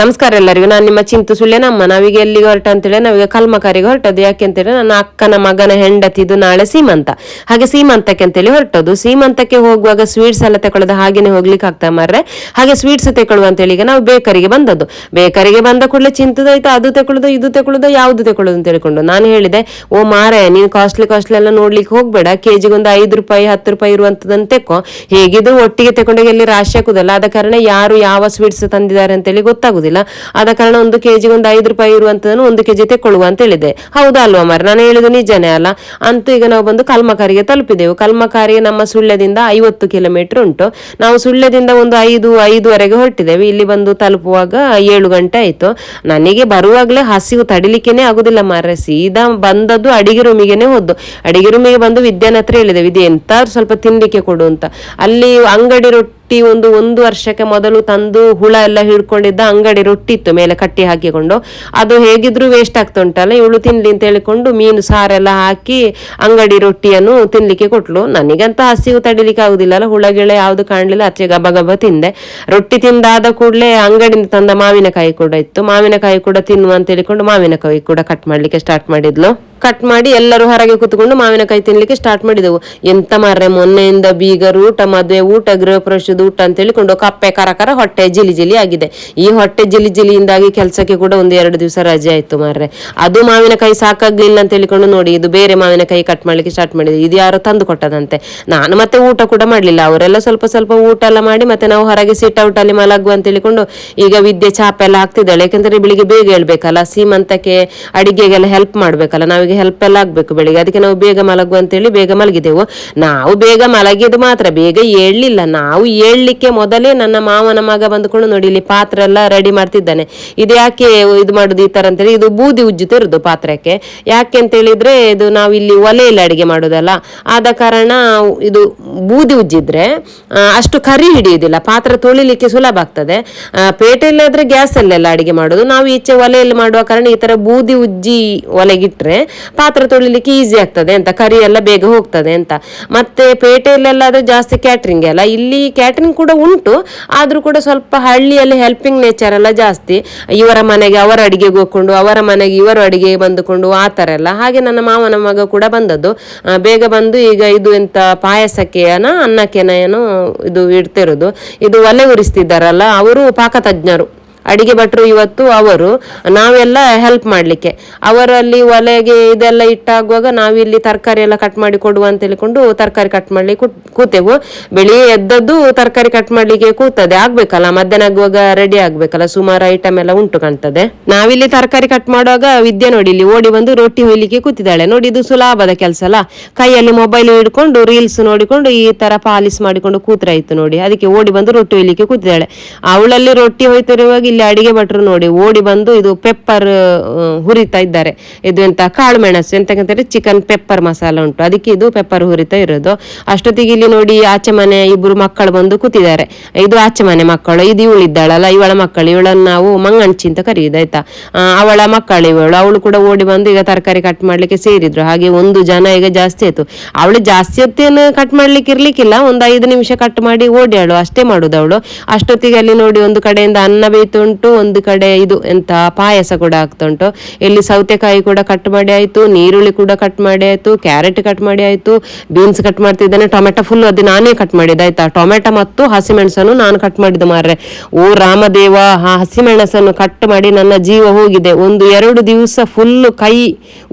ನಮಸ್ಕಾರ ಎಲ್ಲರಿಗೂ. ನಾನು ನಿಮ್ಮ ಚಿಂತು ಸುಳ್ಳೆ ನಮ್ಮ ನಾವೀಗ ಎಲ್ಲಿಗೆ ಹೊರಟ ಅಂತೇಳಿ ನಾವೀಗ ಕಲ್ಮಕಾರಿಗೆ ಹೊರಟದ್ದು. ಯಾಕೆ ಅಂತೇಳಿ ನನ್ನ ಅಕ್ಕನ ಮಗನ ಹೆಂಡತಿದು ನಾಳೆ ಸೀಮಂತ. ಹಾಗೆ ಸೀಮಂತಕ್ಕೆ ಅಂತೇಳಿ ಹೊರಟದ್ದು. ಸೀಮಂತಕ್ಕೆ ಹೋಗುವಾಗ ಸ್ವೀಟ್ಸ್ ಎಲ್ಲ ತಗೊಳ್ಳೋದು ಹಾಗೇನೆ ಹೋಗ್ಲಿಕ್ಕೆ ಆಗ್ತಾ ಮಾರ್ರೆ. ಹಾಗೆ ಸ್ವೀಟ್ಸ್ ತಗೊಳ್ಳುವ ಅಂತೇಳಿ ಈಗ ನಾವು ಬೇಕರಿಗೆ ಬಂದದ್ದು. ಬೇಕರಿಗೆ ಬಂದ ಕೂಡಲೇ ಚಿಂತದಾಯ್ತು ಅದು ತಗೊಳ್ಳೋದು ಇದು ತಗೊಳ್ಳೋದು ಯಾವುದು ತಗೊಳ್ಳೋದು ಅಂತ ಹೇಳ್ಕೊಂಡು. ನಾನು ಹೇಳಿದೆ, ಓ ಮಾರೆ ನೀನು ಕಾಸ್ಟ್ಲಿ ಕಾಸ್ಟ್ಲಿ ಎಲ್ಲ ನೋಡ್ಲಿಕ್ಕೆ ಹೋಗ್ಬೇಡ. ಕೆಜಿಗೆ ಒಂದು ಐದು ರೂಪಾಯಿ, ಹತ್ತು ರೂಪಾಯಿ ಇರುವಂತದ್ದನ್ನು ತೆಕ್ಕೋ ಹೇಗಿದ್ರು ಒಟ್ಟಿಗೆ ತಗೊಂಡೋಗಿ ಎಲ್ಲಿ ರಾಶಿ ಹಾಕುದಲ್ಲ. ಆದ ಕಾರಣ ಯಾರು ಯಾವ ಸ್ವೀಟ್ಸ್ ತಂದಿದ್ದಾರೆ ಅಂತೇಳಿ ಗೊತ್ತಾಗುದಿಲ್ಲ ಆದ ಕಾರಣ ಒಂದು ಕೆಜಿಗೆ ಒಂದು ಐದು ರೂಪಾಯಿ ಇರುವಂತದನ್ನು ಒಂದು ಕೆಜಿ ತೆಕ್ಕೊಳ್ಳುವ ಅಂತ ಹೇಳಿದೆ. ಹೌದಾ ಅಲ್ವಾ ಮಾರ ನಾನು ಹೇಳಿದ ನಿಜನೇ ಅಲ್ಲ. ಅಂತೂ ಈಗ ನಾವು ಬಂದು ಕಲ್ಮಕಾರಿಗೆ ತಲುಪಿದೆವು. ಕಲ್ಮಕಾರಿಗೆ ನಮ್ಮ ಸುಳ್ಯದಿಂದ ಐವತ್ತು ಕಿಲೋಮೀಟರ್ ಉಂಟು. ನಾವು ಸುಳ್ಯದಿಂದ ಒಂದು ಐದು, ಐದುವರೆಗೆ ಹೊರಟಿದ್ದೇವೆ ಇಲ್ಲಿ ಬಂದು ತಲುಪುವಾಗ ಏಳು ಗಂಟೆ ಆಯ್ತು. ನನಗೆ ಬರುವಾಗಲೇ ಹಸಿವು ತಡಿಲಿಕ್ಕೇನೆ ಆಗುದಿಲ್ಲ ಮಾರ್ರೆ. ಸೀದಾ ಬಂದದ್ದು ಅಡಿಗೆ ರೂಮಿಗೆನೆ ಹೋದ್ದು. ಅಡಿಗೆ ರೂಮಿಗೆ ಬಂದು ವಿದ್ಯಾನ ಹತ್ರ ಹೇಳಿದೆ ವಿದ್ಯೆ ಎಂತಾದ್ರು ಸ್ವಲ್ಪ ತಿನ್ಲಿಕ್ಕೆ ಕೊಡು ಅಂತ. ಅಲ್ಲಿ ಅಂಗಡಿ ರೊಟ್ಟಿ ಒಂದು ಒಂದು ವರ್ಷಕ್ಕೆ ಮೊದಲು ತಂದು ಹುಳ ಎಲ್ಲ ಹಿಡ್ಕೊಂಡಿದ್ದ ಅಂಗಡಿ ರೊಟ್ಟಿ ಇತ್ತು ಮೇಲೆ ಕಟ್ಟಿ ಹಾಕಿಕೊಂಡು. ಅದು ಹೇಗಿದ್ರು ವೇಸ್ಟ್ ಆಗ್ತಾ ಉಂಟಲ್ಲ ಇವಳು ತಿನ್ಲಿ ಅಂತ ಹೇಳಿಕೊಂಡು ಮೀನು ಸಾರೆಲ್ಲ ಹಾಕಿ ಅಂಗಡಿ ರೊಟ್ಟಿಯನ್ನು ತಿನ್ಲಿಕ್ಕೆ ಕೊಟ್ಲು. ನನಗಂತ ಹಸಿವು ತಡಿಲಿಕ್ಕೆ ಆಗುದಿಲ್ಲ ಅಲ್ಲ ಹುಳ ಗಿಳ ಯಾವ್ದು ಕಾಣಲಿಲ್ಲ, ಅಚ್ಚೆ ಗಬ ಗಬ ತಿಂದೆ. ರೊಟ್ಟಿ ತಿಂದಾದ ಕೂಡಲೇ ಅಂಗಡಿಯಿಂದ ತಂದ ಮಾವಿನಕಾಯಿ ಕೂಡ ಇತ್ತು. ಮಾವಿನಕಾಯಿ ಕೂಡ ತಿನ್ನುವ ಅಂತ ಹೇಳಿಕೊಂಡು ಮಾವಿನಕಾಯಿ ಕೂಡ ಕಟ್ ಮಾಡ್ಲಿಕ್ಕೆ ಸ್ಟಾರ್ಟ್ ಮಾಡಿದ್ಲು. ಕಟ್ ಮಾಡಿ ಎಲ್ಲರೂ ಹೊರಗೆ ಕೂತ್ಕೊಂಡು ಮಾವಿನಕಾಯಿ ತಿನ್ಲಿಕ್ಕೆ ಸ್ಟಾರ್ಟ್ ಮಾಡಿದೆವು. ಎಂತ ಮಾರ್ರೆ, ಮೊನ್ನೆಯಿಂದ ಬೀಗರು ಊಟ ಮದುವೆ ಊಟ, ಗೃಹ ಪ್ರವೇಶದ ಊಟ ಅಂತ ಹೇಳಿಕೊಂಡು ಕಪ್ಪೆ ಕರಕರ ಕರ ಹೊಟ್ಟೆ ಜಿಲಿ ಜಿಲಿ ಆಗಿದೆ. ಈ ಹೊಟ್ಟೆ ಜಿಲಿ ಜಿಲಿಯಿಂದಾಗಿ ಕೆಲಸಕ್ಕೆ ಕೂಡ ಒಂದು ಎರಡು ದಿವಸ ರಜೆ ಆಯ್ತು ಮಾರ್ರೆ. ಅದು ಮಾವಿನಕಾಯಿ ಸಾಕಾಗ್ಲಿಲ್ಲ ಅಂತ ಹೇಳಿಕೊಂಡು ನೋಡಿ, ಇದು ಬೇರೆ ಮಾವಿನಕಾಯಿ ಕಟ್ ಮಾಡ್ಲಿಕ್ಕೆ ಸ್ಟಾರ್ಟ್ ಮಾಡಿದೆ. ಇದು ಯಾರೋ ತಂದು ಕೊಟ್ಟದಂತೆ. ನಾನು ಮತ್ತೆ ಊಟ ಕೂಡ ಮಾಡ್ಲಿಲ್ಲ. ಅವರೆಲ್ಲ ಸ್ವಲ್ಪ ಸ್ವಲ್ಪ ಊಟ ಎಲ್ಲ ಮಾಡಿ ಮತ್ತೆ ನಾವು ಹೊರಗೆ ಸಿಟ್ ಔಟ್ ಅಲ್ಲಿ ಮಲಗುವ ಅಂತ ಹೇಳಿಕೊಂಡು ಈಗ ವಿದ್ಯೆ ಚಾಪ ಎಲ್ಲ ಹಾಕ್ತಿದ್ದಾಳೆ. ಯಾಕಂದ್ರೆ ಬೆಳಿಗ್ಗೆ ಬೇಗ ಹೇಳ್ಬೇಕಲ್ಲ, ಸೀಮಂತಕ್ಕೆ ಅಡಿಗೆಗೆಲ್ಲ ಹೆಲ್ಪ್ ಮಾಡ್ಬೇಕಲ್ಲ. ನಾವೀಗ ಹೆಲ್ಪ್ ಎಲ್ಲ ಆಗಬೇಕು ಬೆಳಿಗ್ಗೆ. ಅದಕ್ಕೆ ನಾವು ಬೇಗ ಮಲಗುವ ಅಂತೇಳಿ ಬೇಗ ಮಲಗಿದೆವು. ನಾವು ಬೇಗ ಮಲಗಿದ್ದು ಮಾತ್ರ ಬೇಗ ಏಳ್ಲಿಲ್ಲ. ನಾವು ಏಳ್ಲಿಕ್ಕೆ ಮೊದಲೇ ನನ್ನ ಮಾವನ ಮಗ ಬಂದುಕೊಂಡು ನೋಡಿ, ಇಲ್ಲಿ ಪಾತ್ರ ಎಲ್ಲ ರೆಡಿ ಮಾಡ್ತಿದ್ದಾನೆ. ಇದು ಯಾಕೆ ಇದು ಮಾಡುದು ಈ ತರ ಅಂತೇಳಿ, ಇದು ಬೂದಿ ಉಜ್ಜು ತಿರುದು ಪಾತ್ರಕ್ಕೆ. ಯಾಕೆ ಅಂತ ಹೇಳಿದ್ರೆ ಇದು ನಾವು ಇಲ್ಲಿ ಒಲೆಯಲ್ಲಿ ಅಡಿಗೆ ಮಾಡೋದಲ್ಲ. ಆದ ಕಾರಣ ಇದು ಬೂದಿ ಉಜ್ಜಿದ್ರೆ ಅಷ್ಟು ಕರಿ ಹಿಡಿಯುವುದಿಲ್ಲ ಪಾತ್ರ ತೊಳಿಲಿಕ್ಕೆ ಸುಲಭ ಆಗ್ತದೆ. ಪೇಟೆಯಲ್ಲಿ ಗ್ಯಾಸ್ ಅಲ್ಲೆಲ್ಲ ಅಡಿಗೆ ಮಾಡೋದು. ನಾವು ಈಚೆ ಒಲೆಯಲ್ಲಿ ಮಾಡುವ ಕಾರಣ ಈ ತರ ಬೂದಿ ಉಜ್ಜಿ ಒಲೆಗಿಟ್ರೆ ಪಾತ್ರ ತೊಳಿಲಿಕ್ಕೆ ಈಸಿ ಆಗ್ತದೆ ಅಂತ, ಕರಿ ಎಲ್ಲ ಬೇಗ ಹೋಗ್ತದೆ ಅಂತ. ಮತ್ತೆ ಪೇಟೆಯಲ್ಲೆಲ್ಲಾದ್ರೆ ಜಾಸ್ತಿ ಕ್ಯಾಟ್ರಿಂಗ್ ಅಲ್ಲ, ಇಲ್ಲಿ ಕ್ಯಾಟ್ರಿಂಗ್ ಕೂಡ ಉಂಟು, ಆದ್ರೂ ಕೂಡ ಸ್ವಲ್ಪ ಹಳ್ಳಿಯಲ್ಲಿ ಹೆಲ್ಪಿಂಗ್ ನೇಚರ್ ಎಲ್ಲ ಜಾಸ್ತಿ. ಇವರ ಮನೆಗೆ ಅವರ ಅಡಿಗೆಗೆ ಹೋಗ್ಕೊಂಡು, ಅವರ ಮನೆಗೆ ಇವರು ಅಡಿಗೆ ಬಂದುಕೊಂಡು, ಆ ಥರ ಎಲ್ಲ. ಹಾಗೆ ನನ್ನ ಮಾವನ ಮಗ ಕೂಡ ಬಂದದ್ದು. ಬೇಗ ಬಂದು ಈಗ ಇದು ಎಂತ ಪಾಯಸಕ್ಕೆ ಏನ ಅನ್ನಕ್ಕೆನ ಏನೋ ಇದು ಇಡ್ತಿರೋದು. ಇದು ಒಲೆ ಉರಿಸ್ತಿದ್ದಾರಲ್ಲ, ಅವರು ಪಾಕತಜ್ಞರು. ಅಡಿಗೆ ಭಟ್ರು ಇವತ್ತು ಅವರು, ನಾವೆಲ್ಲ ಹೆಲ್ಪ್ ಮಾಡ್ಲಿಕ್ಕೆ. ಅವರಲ್ಲಿ ಒಲೆಗೆ ಇದೆಲ್ಲ ಇಟ್ಟಾಗುವಾಗ ನಾವಿಲ್ಲಿ ತರಕಾರಿ ಎಲ್ಲ ಕಟ್ ಮಾಡಿ ಕೊಡುವ ಅಂತ ಹೇಳಿಕೊಂಡು ತರಕಾರಿ ಕಟ್ ಮಾಡ್ಲಿಕ್ಕೆ ಕೂತ್- ಕೂತೆವು. ಬೆಳಿಗ್ಗೆ ಎದ್ದದ್ದು ತರಕಾರಿ ಕಟ್ ಮಾಡ್ಲಿಕ್ಕೆ ಕೂತದೆ. ಆಗ್ಬೇಕಲ್ಲ? ಮಧ್ಯಾಹ್ನ ಆಗುವಾಗ ರೆಡಿ ಆಗ್ಬೇಕಲ್ಲ? ಸುಮಾರು ಐಟಮ್ ಎಲ್ಲ ಉಂಟು ಕಾಣ್ತದೆ. ನಾವಿಲ್ಲಿ ತರಕಾರಿ ಕಟ್ ಮಾಡುವಾಗ ವಿದ್ಯೆ ನೋಡಿ, ಇಲ್ಲಿ ಓಡಿ ಬಂದು ರೊಟ್ಟಿ ಹೊಯ್ಲಿಕ್ಕೆ ಕೂತಿದ್ದಾಳೆ. ನೋಡಿ, ಇದು ಸುಲಭದ ಕೆಲಸ ಅಲ್ಲ. ಕೈಯಲ್ಲಿ ಮೊಬೈಲ್ ಹಿಡ್ಕೊಂಡು ರೀಲ್ಸ್ ನೋಡಿಕೊಂಡು ಈ ತರ ಪಾಲಿಸ್ ಮಾಡಿಕೊಂಡು ಕೂತ್ರಾಯ್ತು ನೋಡಿ. ಅದಕ್ಕೆ ಓಡಿ ಬಂದು ರೊಟ್ಟಿ ಹೊಯ್ಲಿಕ್ಕೆ ಕೂತಿದ್ದಾಳೆ. ಅವಳಲ್ಲಿ ರೊಟ್ಟಿ ಹೊಯ್ತಿರುವಾಗ ಇಲ್ಲಿ ಅಡಿಗೆ ಭಟ್ರು ನೋಡಿ ಓಡಿ ಬಂದು ಇದು ಪೆಪ್ಪರ್ ಹುರಿತಾ ಇದ್ದಾರೆ. ಇದು ಎಂತ ಕಾಳು ಮೆಣಸು ಎಂತಕ್ಕಂತಾರೆ ಚಿಕನ್ ಪೆಪ್ಪರ್ ಮಸಾಲ ಉಂಟು. ಅದಕ್ಕೆ ಇದು ಪೆಪ್ಪರ್ ಹುರಿತಾ ಇರೋದು. ಅಷ್ಟೊತ್ತಿಗೆ ಇಲ್ಲಿ ನೋಡಿ ಆಚೆ ಮನೆ ಇಬ್ರು ಮಕ್ಕಳು ಬಂದು ಕೂತಿದ್ದಾರೆ. ಇದು ಆಚೆ ಮನೆ ಮಕ್ಕಳು, ಇದು ಇವಳಿದ್ದಾಳಲ್ಲ ಇವಳ ಮಕ್ಕಳು, ಇವಳನ್ನು ನಾವು ಮಂಗಣ್ಚಿ ಅಂತ ಕರೆಯುದು, ಆಯ್ತಾ? ಅವಳ ಮಕ್ಕಳು ಇವಳು. ಅವಳು ಕೂಡ ಓಡಿ ಬಂದು ಈಗ ತರಕಾರಿ ಕಟ್ ಮಾಡ್ಲಿಕ್ಕೆ ಸೇರಿದ್ರು. ಹಾಗೆ ಒಂದು ಜನ ಈಗ ಜಾಸ್ತಿ ಆಯ್ತು. ಅವಳು ಜಾಸ್ತಿ ಹೊತ್ತೇನು ಕಟ್ ಮಾಡ್ಲಿಕ್ಕೆ ಇರ್ಲಿಕ್ಕಿಲ್ಲ. ಒಂದು ಐದು ನಿಮಿಷ ಕಟ್ ಮಾಡಿ ಓಡ್ಯಾಳು. ಅಷ್ಟೇ ಮಾಡುದು ಅವಳು ಅಷ್ಟೊತ್ತಿಗೆ ಅಲ್ಲಿ ನೋಡಿ ಒಂದು ಕಡೆಯಿಂದ ಅನ್ನ ಬೇಯ್ತು ಉಂಟು ಒಂದು ಕಡೆ ಇದು ಎಂತ ಪಾಯಸ ಕೂಡ ಆಗ್ತಾ ಉಂಟು ಇಲ್ಲಿ ಸೌತೆಕಾಯಿ ಕೂಡ ಕಟ್ ಮಾಡಿ ಆಯ್ತು, ನೀರುಳ್ಳಿ ಕೂಡ ಕಟ್ ಮಾಡಿ ಆಯ್ತು ಕ್ಯಾರೆಟ್ ಕಟ್ ಮಾಡಿ ಆಯ್ತು ಬೀನ್ಸ್ ಕಟ್ ಮಾಡ್ತಿದ್ದಾನೆ, ಟೊಮೆಟೊ ಫುಲ್ ಅದು ನಾನೇ ಕಟ್ ಮಾಡಿದ್ದೆ, ಆಯ್ತಾ? ಟೊಮೆಟೊ ಮತ್ತು ಹಸಿಮೆಣಸನ್ನು ನಾನು ಕಟ್ ಮಾಡಿದ್ದು ಮಾರ್ರೆ. ಓ ರಾಮದೇವ, ಆ ಹಸಿಮೆಣಸನ್ನು ಕಟ್ ಮಾಡಿ ನನ್ನ ಜೀವ ಹೋಗಿದೆ. ಒಂದು ಎರಡು ದಿವಸ ಫುಲ್ ಕೈ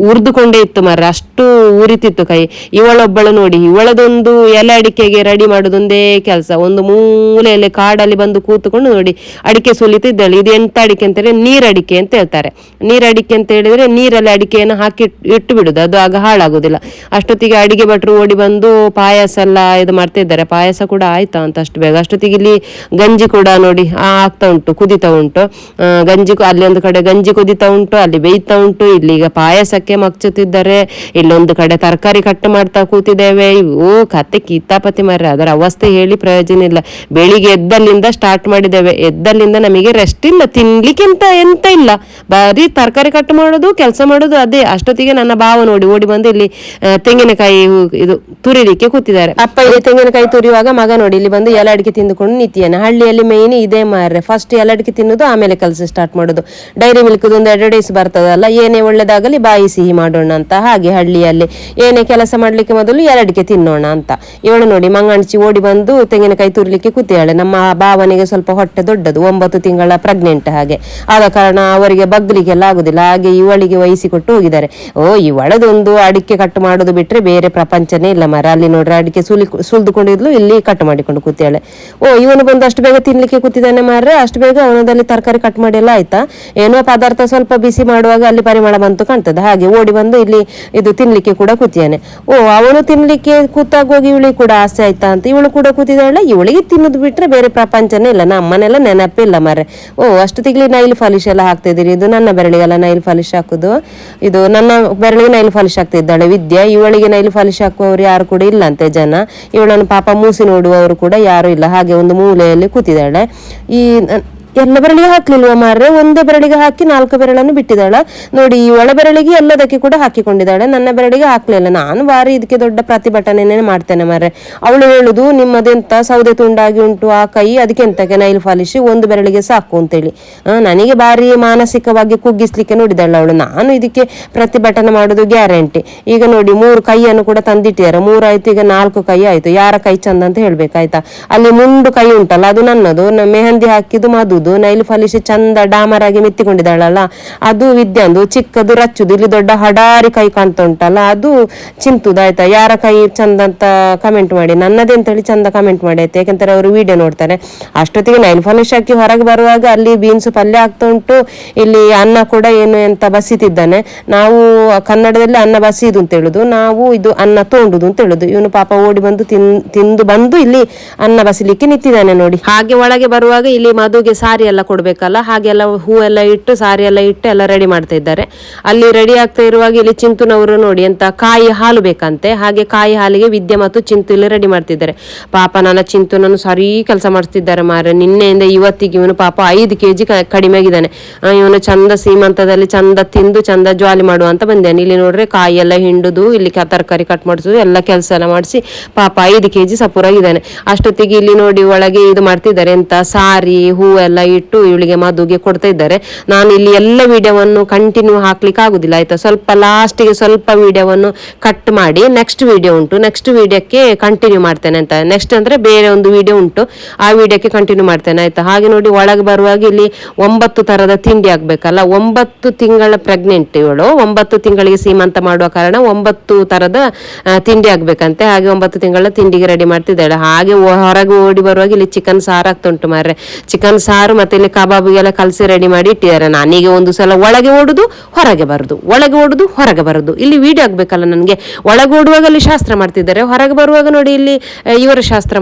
ಉರಿದುಕೊಂಡೇ ಇತ್ತು ಮಾರ್ರೆ, ಅಷ್ಟು ಉರಿತಿತ್ತು ಕೈ. ಇವಳೊಬ್ಬಳು ನೋಡಿ, ಇವಳದೊಂದು ಎಲೆ ಅಡಿಕೆಗೆ ರೆಡಿ ಮಾಡೋದೊಂದೇ ಕೆಲಸ. ಒಂದು ಮೂಲೆಯಲ್ಲಿ ಕಾಡಲ್ಲಿ ಬಂದು ಕೂತುಕೊಂಡು ನೋಡಿ, ಅಡಿಕೆ ಸುಲಿತಿದ್ದಾಳೆ ಇದು ಎಂತ ಅಡಿಕೆ ಅಂತ ಹೇಳಿದ್ರೆ ನೀರ್ ಅಡಿಕೆ ಅಂತ ಹೇಳ್ತಾರೆ. ನೀರ್ ಅಡಿಕೆ ಅಂತ ಹೇಳಿದ್ರೆ ನೀರಲ್ಲಿ ಅಡಿಕೆಯನ್ನು ಹಾಕಿ ಇಟ್ಟು ಬಿಡುದು. ಅದು ಆಗ ಹಾಳಾಗುದಿಲ್ಲ. ಅಷ್ಟೊತ್ತಿಗೆ ಅಡಿಗೆ ಭಟ್ರು ಓಡಿ ಬಂದು ಪಾಯಸ ಎಲ್ಲ ಇದು ಮಾಡ್ತಾ ಇದ್ದಾರೆ. ಪಾಯಸ ಕೂಡ ಆಯ್ತಾ ಅಂತ ಅಷ್ಟು ಬೇಗ. ಅಷ್ಟೊತ್ತಿಗೆ ಇಲ್ಲಿ ಗಂಜಿ ಕೂಡ ನೋಡಿ ಆಗ್ತಾ ಉಂಟು, ಕುದಿತಾ ಉಂಟು. ಗಂಜಿ ಅಲ್ಲಿ ಒಂದು ಕಡೆ ಗಂಜಿ ಕುದಿತಾ ಉಂಟು, ಅಲ್ಲಿ ಬೇಯ್ತಾ ಉಂಟು. ಇಲ್ಲಿ ಈಗ ಪಾಯಸಕ್ಕೆ ಮಗ್ಚುತ್ತಿದ್ದಾರೆ. ಇಲ್ಲೊಂದು ಕಡೆ ತರಕಾರಿ ಕಟ್ ಮಾಡ್ತಾ ಕೂತಿದ್ದೇವೆ. ಓ ಕತೆ ಕೀತಾಪತಿ ಮಾರ್ರೆ, ಅದರ ಅವಸ್ಥೆ ಹೇಳಿ ಪ್ರಯೋಜನ ಇಲ್ಲ. ಬೆಳಿಗ್ಗೆ ಎದ್ದಲ್ಲಿಂದ ಸ್ಟಾರ್ಟ್ ಮಾಡಿದ್ದೇವೆ. ಎದ್ದಲ್ಲಿಂದ ನಮಗೆ ರೆಸ್ಟ್ ರೆಸ್ಟ್ ಇಲ್ಲ ತಿನ್ಲಿಕ್ಕೆ ಎಂತ ಇಲ್ಲ. ಬರೀ ತರಕಾರಿ ಕಟ್ ಮಾಡೋದು, ಕೆಲಸ ಮಾಡೋದು ಅದೇ. ಅಷ್ಟೊತ್ತಿಗೆ ನನ್ನ ಭಾವ ನೋಡಿ, ಓಡಿ ಬಂದು ಇಲ್ಲಿ ತೆಂಗಿನಕಾಯಿ ಇದು ತುರಿಲಿಕ್ಕೆ ಕೂತಿದ್ದಾರೆ. ಅಪ್ಪ, ಇಲ್ಲಿ ತೆಂಗಿನಕಾಯಿ ತುರಿಯುವಾಗ ಮಗ ನೋಡಿ, ಇಲ್ಲಿ ಬಂದು ಎಲೆ ಅಡಿಕೆ ತಿಂದುಕೊಂಡು ನಿಂತಿಯಾನೆ. ಹಳ್ಳಿಯಲ್ಲಿ ಮೇಯ್ನ್ ಇದೇ ಮಾರ್ರೆ. ಫಸ್ಟ್ ಎಲೆ ಅಡಿಕೆ ತಿನ್ನೋದು, ಆಮೇಲೆ ಕೆಲಸ ಸ್ಟಾರ್ಟ್ ಮಾಡೋದು. ಡೈರಿ ಮಿಲ್ಕ್ ಒಂದು ಡೇಸ್ ಬರ್ತದಲ್ಲ, ಏನೇ ಒಳ್ಳೇದಾಗಲಿ ಬಾಯಿ ಸಿಹಿ ಮಾಡೋಣ ಅಂತ. ಹಾಗೆ ಹಳ್ಳಿಯಲ್ಲಿ ಏನೇ ಕೆಲಸ ಮಾಡ್ಲಿಕ್ಕೆ ಮೊದಲು ಎರಡಿಕೆ ತಿನ್ನೋಣ ಅಂತ. ಇವಳು ನೋಡಿ ಮಂಗಣ್ಚಿ ಓಡಿ ಬಂದು ತೆಂಗಿನಕಾಯಿ ತುರಿಲಿಕ್ಕೆ ಕೂತಿಯಾಳೆ ನಮ್ಮ ಭಾವನಿಗೆ ಸ್ವಲ್ಪ ಹೊಟ್ಟೆ ದೊಡ್ಡದು. ಒಂಬತ್ತು ತಿಂಗಳ ಪ್ರೆಗ್ನೆಂಟ್ ಹಾಗೆ. ಆದ ಕಾರಣ ಅವರಿಗೆ ಬಗ್ಲಿಕ್ಕೆಲ್ಲ ಆಗುದಿಲ್ಲ. ಹಾಗೆ ಇವಳಿಗೆ ವಹಿಸಿಕೊಟ್ಟು ಹೋಗಿದ್ದಾರೆ. ಓ, ಇವಳದೊಂದು ಅಡಿಕೆ ಕಟ್ ಮಾಡೋದು ಬಿಟ್ರೆ ಬೇರೆ ಪ್ರಪಂಚನೇ ಇಲ್ಲ ಮರ. ಅಲ್ಲಿ ನೋಡ್ರೆ ಅಡಿಕೆ ಸುಲಿ ಸುಲಿದುಕೊಂಡಿದ್ಲು, ಇಲ್ಲಿ ಕಟ್ ಮಾಡಿಕೊಂಡು ಕೂತಾಳೆ ಓ, ಇವನು ಬಂದು ಅಷ್ಟು ಬೇಗ ತಿನ್ಲಿಕ್ಕೆ ಕೂತಿದ್ದಾನೆ ಮಾರ್ರೆ. ಅಷ್ಟು ಬೇಗ ಅವನದಲ್ಲಿ ತರಕಾರಿ ಕಟ್ ಮಾಡಿ ಎಲ್ಲ ಆಯ್ತಾ? ಏನೋ ಪದಾರ್ಥ ಸ್ವಲ್ಪ ಬಿಸಿ ಮಾಡುವಾಗ ಅಲ್ಲಿ ಪರಿಮಳ ಬಂತು ಕಾಣ್ತದೆ. ಹಾಗೆ ಓಡಿ ಬಂದು ಇಲ್ಲಿ ಇದು ತಿನ್ಲಿಕ್ಕೆ ಕೂಡ ಕೂತಿಯಾನೆ ಓ, ಅವನು ತಿನ್ಲಿಕ್ಕೆ ಕೂತಾಗ ಹೋಗಿ ಇವಳಿಗೆ ಕೂಡ ಆಸೆ ಆಯ್ತಾ ಅಂತ ಇವಳು ಕೂಡ ಕೂತಿದ್ದಾಳೆ. ಇವಳಿಗೆ ತಿನ್ನೋದು ಬಿಟ್ರೆ ಬೇರೆ ಪ್ರಪಂಚನೇ ಇಲ್ಲ. ನಮ್ಮನೆಲ್ಲ ನೆನಪಿಲ್ಲ ಮಾರ್ರೆ. ಓ ಅಷ್ಟೊತ್ತಿಗೆ ನೈಲ್ ಫಾಲಿಶ್ ಎಲ್ಲ ಹಾಕ್ತಾ ಇದ್ದೀರಿ. ಇದು ನನ್ನ ಬೆರಳಿಗೆಲ್ಲ ನೈಲ್ ಫಾಲಿಶ್ ಹಾಕುದು. ಇದು ನನ್ನ ಬೆರಳಿಗೆ ನೈಲ್ ಫಾಲಿಶ್ ಹಾಕ್ತಾ ಇದ್ದಾಳೆ. ವಿದ್ಯೆ, ಇವಳಿಗೆ ನೈಲ್ ಫಾಲಿಶ್ ಹಾಕುವವರು ಯಾರು ಕೂಡ ಇಲ್ಲಂತೆ ಜನ. ಇವಳನ್ನು ಪಾಪ ಮೂಸಿ ನೋಡುವವರು ಕೂಡ ಯಾರು ಇಲ್ಲ. ಹಾಗೆ ಒಂದು ಮೂಲೆಯಲ್ಲಿ ಕೂತಿದ್ದಾಳೆ. ಈ ಎಲ್ಲ ಬೆರಳಿಗೆ ಹಾಕ್ಲಿಲ್ವ ಮಾರ್ರೆ? ಒಂದೇ ಬೆರಳಿಗೆ ಹಾಕಿ ನಾಲ್ಕು ಬೆರಳನ್ನು ಬಿಟ್ಟಿದ್ದಾಳ ನೋಡಿ, ಈ ಒಳ ಬೆರಳಿಗೆ ಎಲ್ಲದಕ್ಕೆ ಕೂಡ ಹಾಕಿಕೊಂಡಿದ್ದಾಳೆ. ನನ್ನ ಬೆರಳಿಗೆ ಹಾಕ್ಲಿಲ್ಲ ನಾನು ಬಾರಿ ಇದಕ್ಕೆ ದೊಡ್ಡ ಪ್ರತಿಭಟನೆಯನ್ನು ಮಾಡ್ತೇನೆ ಮಾರ್ರೆ. ಅವಳು ಹೇಳುದು, ನಿಮ್ಮದೆಂತ ಸೌದೆ ತುಂಡಾಗಿ ಉಂಟು ಆ ಕೈ, ಅದಕ್ಕೆ ಎಂತಕ್ಕೆ ನೈಲ್ ಪಾಲಿಶ್? ಒಂದು ಬೆರಳಿಗೆ ಸಾಕು ಅಂತೇಳಿ. ನನಗೆ ಬಾರಿ ಮಾನಸಿಕವಾಗಿ ಕುಗ್ಗಿಸ್ಲಿಕ್ಕೆ ನೋಡಿದಾಳೆ ಅವಳು. ನಾನು ಇದಕ್ಕೆ ಪ್ರತಿಭಟನೆ ಮಾಡೋದು ಗ್ಯಾರಂಟಿ. ಈಗ ನೋಡಿ, ಮೂರು ಕೈಯನ್ನು ಕೂಡ ತಂದಿಟ್ಟಿದ್ದಾರೆ. ಮೂರು ಆಯ್ತು ಈಗ ನಾಲ್ಕು ಕೈ ಆಯ್ತು. ಯಾರ ಕೈ ಚಂದ ಅಂತ ಹೇಳ್ಬೇಕಾಯ್ತಾ? ಅಲ್ಲಿ ಮುಂಡು ಕೈ ಉಂಟಲ್ಲ, ಅದು ನನ್ನದು. ಮೆಹಂದಿ ಹಾಕಿದ್ದು ಮದುದು. ನೈಲ್ ಪಾಲಿಶ್ ಚಂದ ಡಾಮರ್ ಆಗಿ ಮೆತ್ತಿಕೊಂಡಿದ್ದಾಳಲ್ಲ. ಅದು ವಿದ್ಯಾಂದು ಚಿಕ್ಕದು, ರಚ್ಚುದು. ಇಲ್ಲಿ ದೊಡ್ಡ ಹಡಾರಿ ಕೈ ಕಾಣ್ತಾ ಉಂಟಲ್ಲ ಅದು ಚಿಂತುದು. ಆಯ್ತಾ? ಯಾರ ಕೈ ಚಂದ ಅಂತ ಕಮೆಂಟ್ ಮಾಡಿ. ನನ್ನದೇ ಅಂತೇಳಿ ಚಂದ ಕಮೆಂಟ್ ಮಾಡಿ ಆಯ್ತು? ಯಾಕಂತಾರೆ ಅವರು ವಿಡಿಯೋ ನೋಡ್ತಾರೆ. ಅಷ್ಟೊತ್ತಿಗೆ ನೈಲ್ ಪಾಲಿಶ್ ಹಾಕಿ ಹೊರಗೆ ಬರುವಾಗ ಅಲ್ಲಿ ಬೀನ್ಸ್ ಪಲ್ಯ ಆಗ್ತಾ ಉಂಟು ಇಲ್ಲಿ ಅನ್ನ ಕೂಡ ಏನು ಅಂತ ಬಸಿತಿದ್ದಾನೆ. ನಾವು ಕನ್ನಡದಲ್ಲಿ ಅನ್ನ ಬಸಿದು ಅಂತ ಹೇಳುದು. ನಾವು ಇದು ಅನ್ನ ತೋಂಡುದು ಅಂತ ಹೇಳುದು. ಇವನು ಪಾಪ ಓಡಿ ಬಂದು ತಿಂದು ಬಂದು ಇಲ್ಲಿ ಅನ್ನ ಬಸಿಲಿಕ್ಕೆ ನಿಂತಿದ್ದಾನೆ ನೋಡಿ. ಹಾಗೆ ಒಳಗೆ ಬರುವಾಗ ಇಲ್ಲಿ ಮದುಗೆ ಸಾರಿ ಎಲ್ಲ ಕೊಡಬೇಕಲ್ಲ? ಹಾಗೆಲ್ಲ ಹೂ ಎಲ್ಲ ಇಟ್ಟು ಸಾರಿ ಎಲ್ಲ ಇಟ್ಟು ಎಲ್ಲ ರೆಡಿ ಮಾಡ್ತಾ ಇದ್ದಾರೆ. ಅಲ್ಲಿ ರೆಡಿ ಆಗ್ತಾ ಇರುವಾಗ ಇಲ್ಲಿ ಚಿಂತುನವರು ನೋಡಿ ಅಂತ ಕಾಯಿ ಹಾಲು ಬೇಕಂತೆ. ಹಾಗೆ ಕಾಯಿ ಹಾಲಿಗೆ ವಿದ್ಯೆ ಮತ್ತು ಚಿಂತು ಇಲ್ಲಿ ರೆಡಿ ಮಾಡ್ತಿದ್ದಾರೆ. ಪಾಪ ನನ್ನ ಚಿಂತುನನ್ನು ಸರಿ ಕೆಲಸ ಮಾಡ್ತಿದ್ದಾರೆ ಮಾರೆ ನಿನ್ನೆಯಿಂದ ಇವತ್ತಿಗೆ ಇವನು ಪಾಪ ಐದು ಕೆ ಜಿ ಕಡಿಮೆ ಆಗಿದ್ದಾನೆ. ಇವನು ಚಂದ ಸೀಮಂತದಲ್ಲಿ ಚಂದ ತಿಂದು ಚಂದ ಜ್ವಾಲಿ ಮಾಡುವಂತ ಬಂದೇನೆ. ಇಲ್ಲಿ ನೋಡ್ರೆ ಕಾಯಿ ಎಲ್ಲ ಹಿಂಡುದು, ಇಲ್ಲಿ ತರಕಾರಿ ಕಟ್ ಮಾಡಿಸೋದು, ಎಲ್ಲ ಕೆಲಸ ಎಲ್ಲ ಮಾಡಿಸಿ ಪಾಪ ಐದು ಕೆ ಜಿ ಸಪೂರಾಗಿದ್ದಾನೆ. ಅಷ್ಟೊತ್ತಿಗೆ ಇಲ್ಲಿ ನೋಡಿ ಒಳಗೆ ಇದು ಮಾಡ್ತಿದ್ದಾರೆ. ಎಂತ ಸಾರಿ, ಹೂ ಎಲ್ಲ ಇಟ್ಟು ಇವಳಿಗೆ ಮಧುಗೆ ಕೊಡ್ತಾ ಇದ್ದಾರೆ. ನಾನು ಇಲ್ಲಿ ಎಲ್ಲ ವಿಡಿಯೋವನ್ನು ಕಂಟಿನ್ಯೂ ಹಾಕ್ಲಿಕ್ಕೆ ಆಗುದಿಲ್ಲ ಆಯ್ತಾ? ಸ್ವಲ್ಪ ಲಾಸ್ಟಿಗೆ ಸ್ವಲ್ಪ ವಿಡಿಯೋವನ್ನು ಕಟ್ ಮಾಡಿ ನೆಕ್ಸ್ಟ್ ವಿಡಿಯೋ ಉಂಟು. ನೆಕ್ಸ್ಟ್ ವಿಡಿಯೋಕ್ಕೆ ಕಂಟಿನ್ಯೂ ಮಾಡ್ತೇನೆ ಅಂತ. ನೆಕ್ಸ್ಟ್ ಅಂದ್ರೆ ಬೇರೆ ಒಂದು ವಿಡಿಯೋ ಉಂಟು. ಆ ವಿಡಿಯೋಕ್ಕೆ ಕಂಟಿನ್ಯೂ ಮಾಡ್ತೇನೆ, ಆಯ್ತಾ? ಹಾಗೆ ನೋಡಿ, ಒಳಗೆ ಬರುವಾಗ ಇಲ್ಲಿ ಒಂಬತ್ತು ತರದ ತಿಂಡಿ ಆಗ್ಬೇಕಲ್ಲ? ಒಂಬತ್ತು ತಿಂಗಳ ಪ್ರೆಗ್ನೆಂಟ್ ಇವಳು. ಒಂಬತ್ತು ತಿಂಗಳಿಗೆ ಸೀಮಂತ ಮಾಡುವ ಕಾರಣ ಒಂಬತ್ತು ತರದ ತಿಂಡಿ ಆಗ್ಬೇಕಂತೆ. ಹಾಗೆ ಒಂಬತ್ತು ತಿಂಗಳ ತಿಂಡಿಗೆ ರೆಡಿ ಮಾಡ್ತಿದ್ದಾಳೆ. ಹಾಗೆ ಹೊರಗೆ ಓಡಿ ಬರುವಾಗ ಇಲ್ಲಿ ಚಿಕನ್ ಸಾರು ಆಗ್ತಾ ಉಂಟು ಮಾರ್ರೆ. ಚಿಕನ್ ಸಾರು ಮತ್ತೆ ಇಲ್ಲಿ ಕಬಾಬಿಗೆಲ್ಲ ಕಲಸಿ ರೆಡಿ ಮಾಡಿ ಇಟ್ಟಿದ್ದಾರೆ. ನಾನೀಗ ಒಂದು ಸಲ ಒಳಗೆ ಓಡುದು, ಹೊರಗೆ ಬರುದು. ಒಳಗೆ ಓಡುದು, ಹೊರಗೆ ಬರುದು. ಇಲ್ಲಿ ವಿಡಿಯೋ ಆಗ್ಬೇಕಲ್ಲ ನನಗೆ. ಒಳಗೆ ಓಡುವಾಗ ಅಲ್ಲಿ ಶಾಸ್ತ್ರ ಮಾಡ್ತಿದ್ದಾರೆ. ಹೊರಗೆ ಬರುವಾಗ ನೋಡಿ ಇಲ್ಲಿ ಇವರ ಶಾಸ್ತ್ರ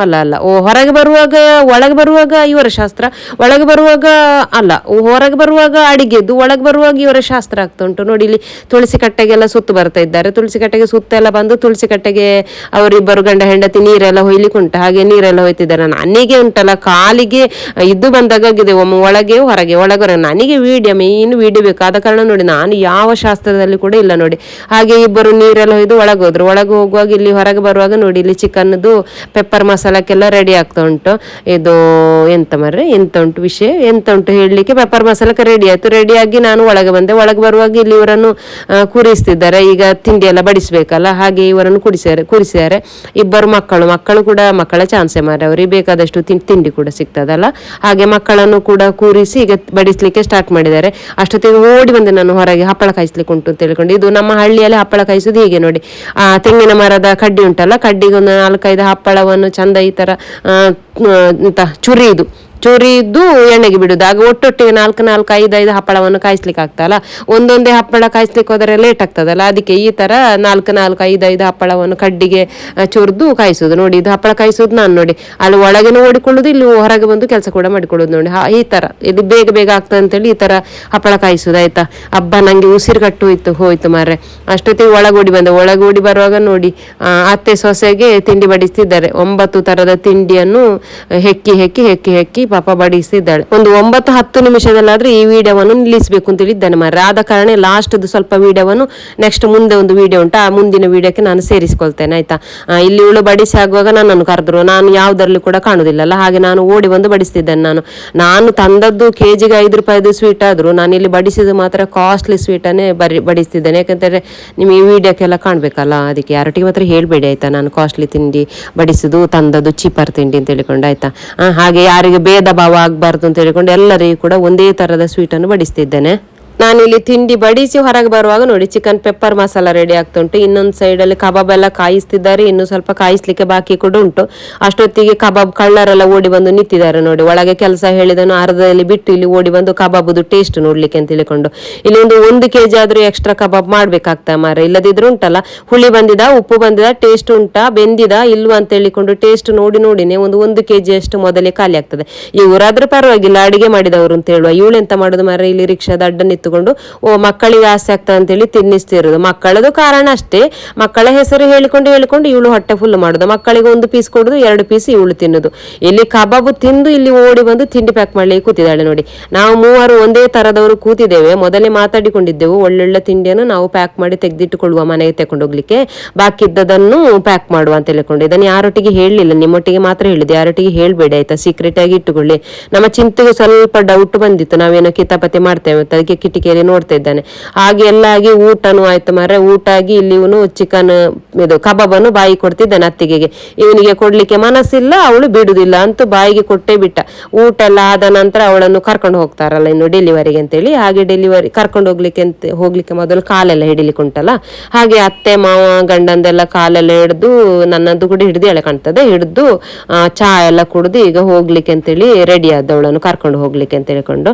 ಅಲ್ಲ ಅಲ್ಲ. ಓ, ಹೊರಗೆ ಬರುವಾಗ, ಒಳಗೆ ಬರುವಾಗ ಇವರ ಶಾಸ್ತ್ರ. ಒಳಗೆ ಬರುವಾಗ, ಅಲ್ಲ. ಹೊರಗೆ ಬರುವಾಗ ಅಡಿಗೆದ್ದು, ಒಳಗೆ ಬರುವಾಗ ಇವರ ಶಾಸ್ತ್ರ ಆಗ್ತಾ ಉಂಟು. ನೋಡಿ ಇಲ್ಲಿ ತುಳಸಿ ಕಟ್ಟೆಗೆಲ್ಲ ಸುತ್ತು ಬರ್ತಾ ಇದ್ದಾರೆ. ತುಳಸಿ ಕಟ್ಟೆಗೆ ಸುತ್ತೆಲ್ಲ ಬಂದು ತುಳಸಿ ಕಟ್ಟೆಗೆ ಅವರಿಬ್ಬರು ಗಂಡ ಹೆಂಡತಿ ನೀರೆಲ್ಲ ಹೊಯ್ಲಿಕ್ಕೆ ಉಂಟು. ಹಾಗೆ ನೀರೆಲ್ಲ ಹೋಯ್ತಿದ್ದಾರೆ. ನನಗೆ ಉಂಟಲ್ಲ, ಕಾಲಿಗೆ ಇದು ಬಂದಾಗಿದೆ ಒಮ್ಮೆ ಒಳಗೆ ಹೊರಗೆ ಒಳಗೆ ನನಗೆ ವೀಡಿಯೋ ಮೇನ್ ವೀಡಿಯೋ ಬೇಕು. ಆದ ಕಾರಣ ನೋಡಿ, ನಾನು ಯಾವ ಶಾಸ್ತ್ರದಲ್ಲಿ ಕೂಡ ಇಲ್ಲ ನೋಡಿ. ಹಾಗೆ ಇಬ್ಬರು ನೀರೆಲ್ಲ ಹೋಯ್ದು ಒಳಗೆ ಹೋದ್ರು. ಒಳಗೆ ಹೋಗುವಾಗ ಇಲ್ಲಿ ಹೊರಗೆ ಬರುವಾಗ ನೋಡಿ, ಇಲ್ಲಿ ಚಿಕನ್ದು ಪೆಪ್ಪರ್ ಮಸಾಲಕ್ಕೆಲ್ಲ ರೆಡಿ ಆಗ್ತಾ ಉಂಟು. ಇದು ಎಂತ ಮರ್ರೆ? ಎಂತ ಉಂಟು ವಿಷಯ? ಎಂತ ಉಂಟು ಹೇಳಲಿಕ್ಕೆ? ಪೆಪ್ಪರ್ ಮಸಾಲಕ್ಕೆ ರೆಡಿ ಆಯ್ತು. ರೆಡಿ ಆಗಿ ನಾನು ಒಳಗೆ ಬಂದೆ. ಒಳಗೆ ಬರುವಾಗ ಇಲ್ಲಿ ಇವರನ್ನು ಕುರಿಸ್ತಿದ್ದಾರೆ. ಈಗ ತಿಂಡಿ ಎಲ್ಲ ಬಡಿಸಬೇಕಲ್ಲ, ಹಾಗೆ ಇವರನ್ನು ಕುಡಿಸಿದ್ದಾರೆ ಕುರಿಸಿದ್ದಾರೆ ಇಬ್ಬರು ಮಕ್ಕಳು. ಮಕ್ಕಳು ಕೂಡ ಮಕ್ಕಳ ಚಾನ್ಸೆ ಮಾರೆ ಅವರಿಗೆ ಬೇಕಾದಷ್ಟು ತಿಂಡಿ ಕೂಡ ಸಿಗ್ತದಲ್ಲ. ಹಾಗೆ ಮಕ್ಕಳನ್ನು ಕೂಡ ಕೂರಿಸಿ ಈಗ ಬಡಿಸ್ಲಿಕ್ಕೆ ಸ್ಟಾರ್ಟ್ ಮಾಡಿದ್ದಾರೆ. ಅಷ್ಟೊತ್ತಿಗೆ ಓಡಿ ಬಂದೆ ನಾನು ಹೊರಗೆ ಹಪ್ಪಳ ಕಾಯಿಸ್ಲಿಕ್ಕೆ ಉಂಟು ಅಂತ ಹೇಳ್ಕೊಂಡು ಇದು ನಮ್ಮ ಹಳ್ಳಿಯಲ್ಲಿ ಹಪ್ಪಳ ಕಾಯಿಸೋದು ಹೀಗೆ ನೋಡಿ. ಆ ತೆಂಗಿನ ಮರದ ಕಡ್ಡಿ ಉಂಟಲ್ಲ ಕಡ್ಡಿಗೆ ಒಂದು ನಾಲ್ಕೈದು ಹಪ್ಪಳವನ್ನು ಚಂದ ಈ ತರ ಆ, ಚುರಿದು ಎಣ್ಣೆಗೆ ಬಿಡುದು. ಆಗ ಒಟ್ಟೊಟ್ಟಿಗೆ ನಾಲ್ಕು ನಾಲ್ಕು, ಐದು ಐದು ಹಪ್ಪಳವನ್ನು ಕಾಯಿಸ್ಲಿಕ್ಕೆ ಆಗ್ತಲ್ಲ ಒಂದೊಂದೇ ಹಪ್ಪಳ ಕಾಯಿಸ್ಲಿಕ್ಕೆ ಹೋದರೆ ಲೇಟ್ ಆಗ್ತದಲ್ಲ. ಅದಕ್ಕೆ ಈ ತರ ನಾಲ್ಕು ನಾಲ್ಕು, ಐದು ಐದು ಹಪ್ಪಳವನ್ನು ಕಡ್ಡಿಗೆ ಚುರಿದು ಕಾಯಿಸೋದು ನೋಡಿ, ಇದು ಹಪ್ಪಳ ಕಾಯಿಸೋದು ನಾನು ನೋಡಿ. ಅಲ್ಲಿ ಒಳಗೆನೂ ಓಡಿಕೊಳ್ಳೋದು ಇಲ್ಲಿ ಹೊರಗೆ ಬಂದು ಕೆಲಸ ಕೂಡ ಮಾಡಿಕೊಳ್ಳೋದು ನೋಡಿ. ಈ ತರ. ಇದು ಬೇಗ ಬೇಗ ಆಗ್ತದೆ ಅಂತೇಳಿ ಈ ತರ ಹಪ್ಪಳ ಕಾಯಿಸೋದು ಆಯ್ತಾ? ಹಬ್ಬ ನಂಗೆ ಉಸಿರುಗಟ್ಟು ಹೋಯ್ತು ಹೋಯ್ತು ಮಾರ್ರೆ. ಅಷ್ಟೊತ್ತಿಗೆ ಒಳಗೋಡಿ ಬಂದೆ. ಒಳಗೋಡಿ ಬರುವಾಗ ನೋಡಿ ಅತ್ತೆ ಸೊಸೆಗೆ ತಿಂಡಿ ಬಡಿಸ್ತಿದ್ದಾರೆ. ಒಂಬತ್ತು ತರದ ತಿಂಡಿಯನ್ನು ಹೆಕ್ಕಿ ಹೆಕ್ಕಿ ಹೆಕ್ಕಿ ಹೆಕ್ಕಿ ಪಾಪ ಬಡಿಸಿದ್ದಾಳೆ. ಒಂದು ಒಂಬತ್ತು ಹತ್ತು ನಿಮಿಷದಲ್ಲಾದ್ರೆ ಈ ವಿಡಿಯೋವನ್ನು ನಿಲ್ಲಿಸಬೇಕು ಅಂತ ಹೇಳಿದ್ದಾನೆ ಮಾರ್ರೆ. ಆದ ಕಾರಣ ಲಾಸ್ಟ್ ಸ್ವಲ್ಪ ವಿಡಿಯೋವನ್ನು ನೆಕ್ಸ್ಟ್ ಮುಂದೆ ಒಂದು ವಿಡಿಯೋ ಉಂಟು. ಆ ಮುಂದಿನ ವಿಡಿಯೋಕ್ಕೆ ನಾನು ಸೇರಿಸಿಕೊಳ್ತೇನೆ, ಆಯ್ತಾ? ಇಲ್ಲಿ ಇವಳು ಬಡಿಸಿ ಆಗುವಾಗ ನನ್ನನ್ನು ಕರೆದ್ರು. ನಾನು ಯಾವುದರಲ್ಲೂ ಕೂಡ ಕಾಣುವುದಿಲ್ಲಲ್ಲ ಹಾಗೆ ನಾನು ಓಡಿ ಬಂದು ಬಡಿಸ್ತಿದ್ದೇನೆ ನಾನು. ನಾನು ತಂದದ್ದು ಕೆ ಜಿಗೆ ಐದು ರೂಪಾಯಿದು ಸ್ವೀಟ್ ಆದರೂ ನಾನು ಇಲ್ಲಿ ಬಡಿಸಿದ್ದು ಮಾತ್ರ ಕಾಸ್ಟ್ಲಿ ಸ್ವೀಟನ್ನೇ ಬರಿ, ಬಡಿಸ್ತಿದ್ದೇನೆ. ಯಾಕಂತಂದ್ರೆ ನಿಮಗೆ ಈ ವಿಡಿಯೋಕ್ಕೆಲ್ಲ ಕಾಣಬೇಕಲ್ಲ? ಅದಕ್ಕೆ ಯಾರೊಟ್ಟಿಗೆ ಮಾತ್ರ ಹೇಳಬೇಡಿ, ಆಯ್ತಾ? ನಾನು ಕಾಸ್ಟ್ಲಿ ತಿಂಡಿ ಬಡಿಸುದು ತಂದದ್ದು ಚೀಪರ್ ತಿಂಡಿ ಅಂತ ಹೇಳಿಕೊಂಡು, ಆಯ್ತಾ? ಹಾಗೆ ಯಾರಿಗೆ ಭೇದ ಭಾವ ಆಗಬಾರ್ದು ಅಂತ ಹೇಳಿಕೊಂಡು ಎಲ್ಲರಿಗೂ ಕೂಡ ಒಂದೇ ತರದ ಸ್ವೀಟನ್ನು ಬಡಿಸ್ತಿದ್ದೇನೆ. ನಾನಿಲ್ಲಿ ತಿಂಡಿ ಬಡಿಸಿ ಹೊರಗೆ ಬರುವಾಗ ನೋಡಿ, ಚಿಕನ್ ಪೆಪ್ಪರ್ ಮಸಾಲ ರೆಡಿ ಆಗ್ತಾ ಉಂಟು. ಇನ್ನೊಂದು ಸೈಡಲ್ಲಿ ಕಬಾಬ್ ಎಲ್ಲ ಕಾಯಿಸ್ತಿದ್ದಾರೆ. ಇನ್ನು ಸ್ವಲ್ಪ ಕಾಯಿಸ್ಲಿಕ್ಕೆ ಬಾಕಿ ಕೂಡ ಉಂಟು. ಅಷ್ಟೊತ್ತಿಗೆ ಕಬಾಬ್ ಕಳ್ಳರೆಲ್ಲ ಓಡಿ ಬಂದು ನಿಂತಿದ್ದಾರೆ ನೋಡಿ. ಒಳಗೆ ಕೆಲಸ ಹೇಳಿದನು, ಅರ್ಧದಲ್ಲಿ ಬಿಟ್ಟು ಇಲ್ಲಿ ಓಡಿ ಬಂದು ಕಬಾಬುದು ಟೇಸ್ಟ್ ನೋಡ್ಲಿಕ್ಕೆ ಅಂತ ತಿಳ್ಕೊಂಡು. ಇಲ್ಲಿ ಒಂದು ಒಂದು ಕೆಜಿ ಆದ್ರೂ ಎಕ್ಸ್ಟ್ರಾ ಕಬಾಬ್ ಮಾಡ್ಬೇಕಾಗ್ತಾ ಮಾರ ಇಲ್ಲದಿದ್ರು ಉಂಟಲ್ಲ, ಹುಳಿ ಬಂದಿದ, ಉಪ್ಪು ಬಂದಿದ ಟೇಸ್ಟ್ ಉಂಟಾ, ಬೆಂದಿದ, ಇಲ್ವಾ ಅಂತ ಹೇಳಿಕೊಂಡು ಟೇಸ್ಟ್ ನೋಡಿ ನೋಡಿನೇ ಒಂದು ಒಂದು ಕೆಜಿ ಅಷ್ಟು ಮೊದಲೇ ಖಾಲಿ ಆಗ್ತದೆ. ಇವರಾದ್ರೂ ಪರವಾಗಿಲ್ಲ, ಅಡಿಗೆ ಮಾಡಿದವರು ಅಂತ ಹೇಳುವ. ಇವಳು ಎಂತ ಮಾಡೋದು ಮಾರ ಇಲ್ಲಿ ರಿಕ್ಷಾದ ಅಡ್ಡ ನಿಂತುಕೊಂಡು ಓ, ಮಕ್ಕಳಿಗೆ ಆಸೆ ಆಗ್ತದೆ ಅಂತೇಳಿ ತಿನ್ನಿಸ್ತಿರೋದು. ಮಕ್ಕಳದು ಕಾರಣ ಅಷ್ಟೇ. ಮಕ್ಕಳ ಹೆಸರು ಹೇಳಿಕೊಂಡು ಹೇಳಿಕೊಂಡು ಇವಳು ಹೊಟ್ಟೆ ಫುಲ್ ಮಾಡೋದು. ಮಕ್ಕಳಿಗೆ ಒಂದು ಪೀಸ್ ಕೊಡುದು, ಎರಡು ಪೀಸ್ ಇವಳು ತಿನ್ನೋದು. ಇಲ್ಲಿ ಕಬಾಬು ತಿಂದು ಇಲ್ಲಿ ಓಡಿ ಬಂದು ತಿಂಡಿ ಪ್ಯಾಕ್ ಮಾಡ್ಲಿಕ್ಕೆ ಕೂತಿದ್ದಾಳೆ ನೋಡಿ. ನಾವು ಮೂವರು ಒಂದೇ ತರದವರು ಕೂತಿದ್ದೇವೆ. ಮೊದಲೇ ಮಾತಾಡಿಕೊಂಡಿದ್ದೆವು. ಒಳ್ಳೊಳ್ಳೆ ತಿಂಡಿಯನ್ನು ನಾವು ಪ್ಯಾಕ್ ಮಾಡಿ ತೆಗೆದಿಟ್ಟುಕೊಳ್ಳುವ ಮನೆಗೆ ತಕೊಂಡು ಹೋಗ್ಲಿಕ್ಕೆ. ಬಾಕಿ ಇದ್ದದನ್ನು ಪ್ಯಾಕ್ ಮಾಡುವ ಅಂತ ಹೇಳಿಕೊಂಡು. ಇದನ್ನು ಯಾರೊಟ್ಟಿಗೆ ಹೇಳಲಿಲ್ಲ. ನಿಮ್ಮೊಟ್ಟಿಗೆ ಮಾತ್ರ ಹೇಳಿದೆ ಯಾರೊಟ್ಟಿಗೆ ಹೇಳಬೇಡ, ಆಯ್ತಾ? ಸೀಕ್ರೆಟ್ ಆಗಿ ಇಟ್ಟುಕೊಳ್ಳಿ. ನಮ್ಮ ಚಿಂತೆಗೆ ಸ್ವಲ್ಪ ಡೌಟ್ ಬಂದಿತ್ತು. ನಾವೇನೋ ಕಿತಾಪತಿ ಮಾಡ್ತೇವೆ ಅದಕ್ಕೆ ಕಿಟಿಕಿಯಲ್ಲಿ ನೋಡ್ತಾ ಇದ್ದಾನೆ. ಹಾಗೆ ಎಲ್ಲ ಆಗಿ ಊಟನೂ ಆಯ್ತು ಮಾರ್ರೆ. ಊಟ ಆಗಿ ಇಲ್ಲಿ ಇವನು ಚಿಕನ್ ಇದು ಕಬಾಬನ್ನು ಬಾಯಿ ಕೊಡ್ತಿದ್ದಾನೆ ಅತ್ತಿಗೆಗೆ. ಇವನಿಗೆ ಕೊಡ್ಲಿಕ್ಕೆ ಮನಸ್ಸಿಲ್ಲ, ಅವಳು ಬಿಡುದಿಲ್ಲ ಅಂತೂ ಬಾಯಿಗೆ ಕೊಟ್ಟೇ ಬಿಟ್ಟ. ಊಟ ಎಲ್ಲ ಆದ ನಂತರ ಅವಳನ್ನು ಕರ್ಕೊಂಡು ಹೋಗ್ತಾರಲ್ಲ ಇನ್ನು ಡೆಲಿವರಿಗೆ ಅಂತೇಳಿ. ಹಾಗೆ ಡೆಲಿವರಿ ಕರ್ಕೊಂಡು ಹೋಗ್ಲಿಕ್ಕೆ ಅಂತ ಹೋಗ್ಲಿಕ್ಕೆ ಮೊದಲು ಕಾಲೆಲ್ಲ ಹಿಡಿಲಿಕ್ಕೆ ಉಂಟಲ್ಲ. ಹಾಗೆ ಅತ್ತೆ, ಮಾವ, ಗಂಡಂದೆಲ್ಲ ಕಾಲೆಲ್ಲ ಹಿಡಿದು ನನ್ನದು ಕೂಡ ಹಿಡಿದು ಎಳೆ ಕಾಣ್ತದೆ. ಹಿಡಿದು ಚಾ ಎಲ್ಲ ಕುಡಿದು ಈಗ ಹೋಗ್ಲಿಕ್ಕೆ ಅಂತೇಳಿ ರೆಡಿ ಆದವಳನ್ನು ಕರ್ಕೊಂಡು ಹೋಗ್ಲಿಕ್ಕೆ ಅಂತ ಹೇಳ್ಕೊಂಡು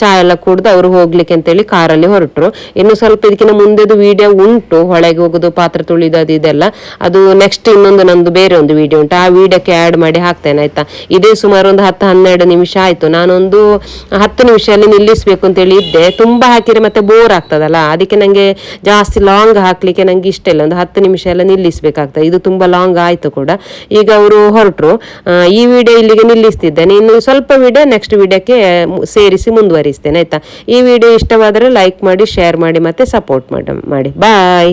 ಚಾ ಎಲ್ಲ ಕುಡ್ದು ಅವರು ಹೋಗ್ಲಿಕ್ಕೆ ಅಂತೇಳಿ ಕಾರಲ್ಲಿ ಹೊರಟರು. ಇನ್ನು ಸ್ವಲ್ಪ ಇದಕ್ಕಿಂತ ಮುಂದೆದು ವಿಡಿಯೋ ಉಂಟು. ಹೊಳೆಗೆ ಹೋಗೋದು, ಪಾತ್ರ ತುಳಿದು, ಅದು ಇದೆಲ್ಲ. ಅದು ನೆಕ್ಸ್ಟ್ ಇನ್ನೊಂದು ನಂದು ಬೇರೆ ಒಂದು ವಿಡಿಯೋ ಉಂಟು. ಆ ವಿಡಿಯೋಕ್ಕೆ ಆ್ಯಡ್ ಮಾಡಿ ಹಾಕ್ತೇನೆ, ಆಯ್ತಾ? ಇದೇ ಸುಮಾರು ಒಂದು ಹತ್ತು, ಹನ್ನೆರಡು ನಿಮಿಷ ಆಯ್ತು. ನಾನೊಂದು ಹತ್ತು ನಿಮಿಷದಲ್ಲಿ ನಿಲ್ಲಿಸ್ಬೇಕು ಅಂತೇಳಿ ಇದ್ದೆ. ತುಂಬಾ ಹಾಕಿದ್ರೆ ಮತ್ತೆ ಬೋರ್ ಆಗ್ತದಲ್ಲ? ಅದಕ್ಕೆ ನಂಗೆ ಜಾಸ್ತಿ ಲಾಂಗ್ ಹಾಕ್ಲಿಕ್ಕೆ ನಂಗೆ ಇಷ್ಟ ಇಲ್ಲ. ಒಂದು ಹತ್ತು ನಿಮಿಷ ಎಲ್ಲ ನಿಲ್ಲಿಸಬೇಕಾಗ್ತದೆ. ಇದು ತುಂಬಾ ಲಾಂಗ್ ಆಯ್ತು ಕೂಡ. ಈಗ ಅವರು ಹೊರಟರು. ಈ ವಿಡಿಯೋ ಇಲ್ಲಿಗೆ ನಿಲ್ಲಿಸ್ತಿದ್ದೇನೆ. ಇನ್ನು ಸ್ವಲ್ಪ ವಿಡಿಯೋ ನೆಕ್ಸ್ಟ್ ವಿಡಿಯೋಕ್ಕೆ ಸೇರಿಸಿ ಮುಂದುವರಿಸ್ತೇನೆ, ಆಯ್ತಾ? ಈ ವಿಡಿಯೋ ಇಷ್ಟವಾದರೆ ಲೈಕ್ ಮಾಡಿ ಶೇರ್ ಮಾಡಿ ಮತ್ತೆ ಸಪೋರ್ಟ್ ಮಾಡಿ ಮಾಡಿ. ಬಾಯ್